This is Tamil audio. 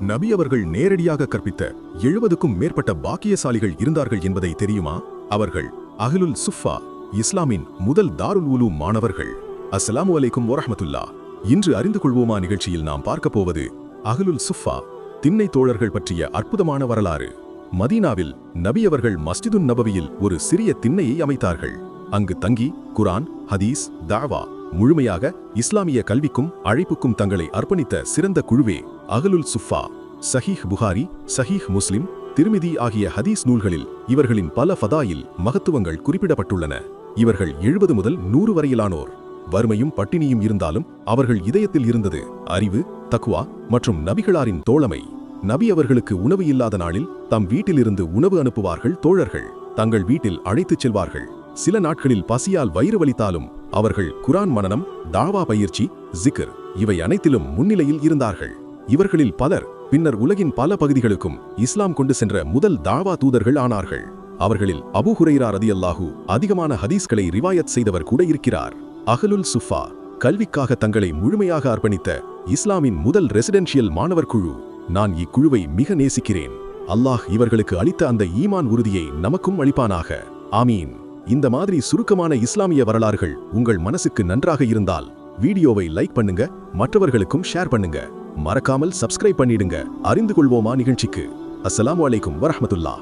நபி அவர்கள் நேரடியாக கற்பித்த எழுபதுக்கும் மேற்பட்ட பாக்கியசாலிகள் இருந்தார்கள் என்பதை தெரியுமா? அவர்கள் அஹ்லுல் சுஃபா இஸ்லாமின் முதல் தாருல் உலு மாணவர்கள். அஸ்லாம் வலைக்கும் வரஹமத்துல்லா. இன்று அறிந்து கொள்வோமா நிகழ்ச்சியில் நாம் பார்க்க போவது அஹ்லுல் சுஃபா திண்ணை தோழர்கள் பற்றிய அற்புதமான வரலாறு. மதீனாவில் நபி அவர்கள் மஸ்ஜிதுன் நபவியில் ஒரு சிறிய திண்ணையை அமைத்தார்கள். அங்கு தங்கி குரான் ஹதீஸ் தாவா முழுமையாக இஸ்லாமிய கல்விக்கும் அழைப்புக்கும் தங்களை அர்ப்பணித்த சிறந்த குழுவே அகலுல் சுஃபா. சஹீஹ் புகாரி சஹீஹ் முஸ்லிம் திருமிதி ஆகிய ஹதீஸ் நூல்களில் இவர்களின் பல ஃபதாயில் மகத்துவங்கள் குறிப்பிடப்பட்டுள்ளன. இவர்கள் எழுபது முதல் நூறு வரையிலானோர். வறுமையும் பட்டினியும் இருந்தாலும் அவர்கள் இதயத்தில் இருந்தது அறிவு தக்குவா மற்றும் நபிகளாரின் தோழமை. நபி அவர்களுக்கு உணவு இல்லாத நாளில் தம் வீட்டிலிருந்து உணவு அனுப்புவார்கள் தோழர்கள். தங்கள் வீட்டில் அழைத்துச் செல்வார்கள். சில நாட்களில் பசியால் வயிறு வலித்தாலும் அவர்கள் குரான் மனனம் தாவா பயிற்சி ஜிகர் இவை அனைத்திலும் முன்னிலையில் இருந்தார்கள். இவர்களில் பலர் பின்னர் உலகின் பல பகுதிகளுக்கும் இஸ்லாம் கொண்டு சென்ற முதல் தாவா தூதர்கள் ஆனார்கள். அவர்களில் அபு ஹுரைரா ரதியல்லாஹு அதிகமான ஹதீஸ்களை ரிவாயத் செய்தவர் கூட இருக்கிறார். அகலுல் சுஃபா கல்விக்காக தங்களை முழுமையாக அர்ப்பணித்த இஸ்லாமின் முதல் ரெசிடென்ஷியல் மாணவர் குழு. நான் இக்குழுவை மிக நேசிக்கிறேன். அல்லாஹ் இவர்களுக்கு அளித்த அந்த ஈமான் உறுதியை நமக்கும் அளிப்பானாக. ஆமீன். இந்த மாதிரி சுருக்கமான இஸ்லாமிய வரலாறுகள் உங்கள் மனசுக்கு நன்றாக இருந்தால் வீடியோவை லைக் பண்ணுங்க மற்றவர்களுக்கும் ஷேர் பண்ணுங்க. மறக்காமல் சப்ஸ்கிரைப் பண்ணிடுங்க. அறிந்து கொள்வோமா நிகழ்ச்சிக்கு? அஸ்லாம் அலைக்கும் வரமத்துல்லா